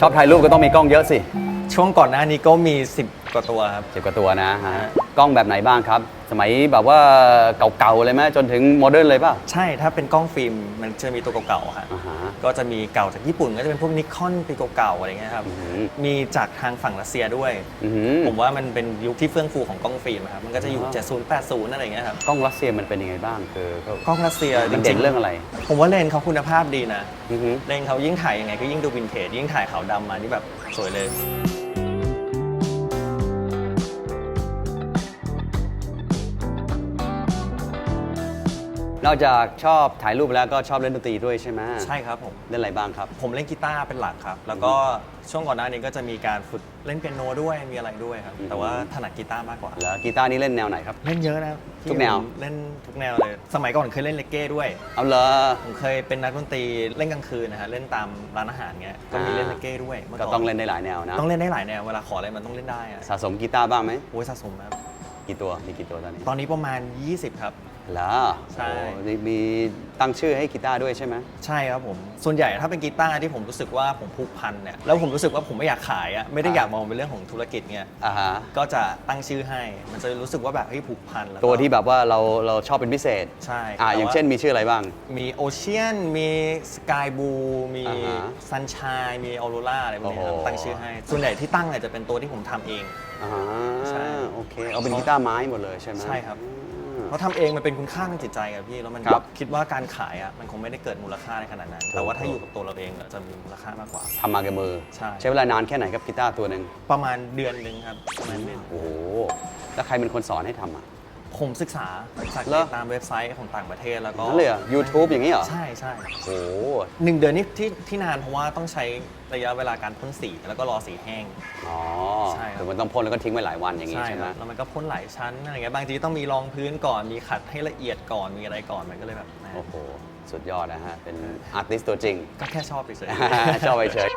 ชอบถ่ายรูปก็ต้องมีกล้องเยอะสิ ช่วงก่อนหน้านี้ก็มี10 กว่าตัวครับ สิบกว่าตัวนะฮะกล้องแบบไหนบ้างครับ สมัยแบบว่าเก่าๆเลยไหมจนถึงโมเดิร์นเลยเปล่าใช่ถ้าเป็นกล้องฟิล์มมันจะมีตัวเก่าๆครับอ่าฮะ ก็จะมีเก่าจากญี่ปุ่นก็จะเป็นพวกนิคอนปีเก่าๆอะไรเงี้ยครับอือหือมีจากทางฝั่งรัสเซียด้วย อื้อหือผมว่ามันเป็นยุคที่เฟื่องฟูของกล้องฟิล์มครับมันก็จะอยู่อ๋อ70 80 อะไรเงี้ยครับกล้องรัสเซียมันเป็นยังไงบ้างคือก็กล้องรัสเซียมันเด่นเรื่องอะไรผมว่าเลนส์เขาคุณภาพดีนะ อือหือ เลนส์เขายิ่งถ่ายยังไงก็ยิ่งดูวินเทจยิ่งถ่ายขาวดำมานี่แบบสวยเลย นอกจากชอบถ่ายรูปแล้วก็ชอบเล่นดนตรีด้วยใช่ไหมใช่ครับผม เล่นอะไรบ้างครับ ผมเล่นกีตาร์เป็นหลักครับ แล้วก็ช่วงก่อนหน้านี้ก็จะมีการฝึกเล่นเปียโนด้วยมีอะไรด้วยครับอืมแต่ว่าถนัดกีตาร์มากกว่า แล้วกีตาร์นี่เล่นแนวไหนครับ เล่นเยอะนะพี่ทุกแนวผมเล่นทุกแนวเลย สมัยก่อนเคยเล่นเลกเก้ด้วย เอาเลยผมเคยเป็นนักดนตรีเล่นกลางคืนนะฮะเล่นตามร้านอาหารเงี้ยก็มีเล่นเลกเก้ด้วยมื่ก็นต้องเล่นได้หลายแนวนะ ต้องเล่นได้หลายแนวเวลาขออะไรมันต้องเล่นได้อะสะสมกีตาร์บ้างไหมโอ้ยสะสมครับกี่ตัวมีกี่ตัวตอนนี้ ตอนนี้ประมาณ 20 ครับ แล้วใช่มีตั้งชื่อให้กีตาร์ด้วยใช่ไหม ใช่ครับผม ส่วนใหญ่ถ้าเป็นกีตาร์ที่ผมรู้สึกว่าผมผูกพันเนี่ยแล้วผมรู้สึกว่าผมไม่อยากขายอะไม่ได้อยากมองเป็นเรื่องของธุรกิจเงี้ยอ่าฮะ ก็จะตั้งชื่อให้ มันจะรู้สึกว่าแบบเฮ้ยผูกพันแล้วก็ตัวที่แบบว่าเราเราชอบเป็นพิเศษ ใช่อ่า แต่อย่างว่าเช่นมีชื่ออะไรบ้าง มีโอเชียนมีสกายบูมีอ่าฮะซันช n ยมีออโรราอะไรพวกนี้ครับโอ้โห ตั้งชื่อให้ ส่วนใหญ่ที่ตั้งเนี่ยจะเป็นตัวที่ผมทำเอง อ่าใช่โอเค เอาเป็นกีตาร์ไม้หมดเลยใช่ไหมใช่ครับ อืม เพราะทำเองมันเป็นคุณค่าทางจิตใจอะพี่แล้วมันครับ คิดว่าการขายอะมันคงไม่ได้เกิดมูลค่าในขนาดนั้น แต่ว่าถ้าอยู่กับตัวเราเองอะจะมีมูลค่ามากกว่า ทำมากับมือ ใช่ ใช้เวลานานแค่ไหนครับกีตาร์ตัวหนึ่งประมาณเดือนหนึ่งครับประมาณเดือนโอ้โห แล้วใครเป็นคนสอนให้ทำอะ ผมศึกษาศึกษาเหรอ ตามเว็บไซต์ของต่างประเทศแล้วก็นั่นเลยเหรอ YouTube อย่างนี้เหรอ ใช่ใช่โอ้โหหนึ่งเดือนนี่ที่ที่นานเพราะว่าต้องใช้ระยะเวลาการพ่นสีแล้วก็รอสีแห้ง อ๋อใช่ครับ คือมันต้องพ่นแล้วก็ทิ้งไว้หลายวันอย่างนี้ใช่ใช่คไหมรับแล้วมันก็พ่นหลายชั้นอะไรเงี้ยบางทีต้องมีรองพื้นก่อนมีขัดให้ละเอียดก่อนมีอะไรก่อนมันก็เลยแบบนะโอ้โห สุดยอดนะฮะ เป็นอาร์ติสตัวจริง ก็แค่ชอบเฉยชอบไปเฉย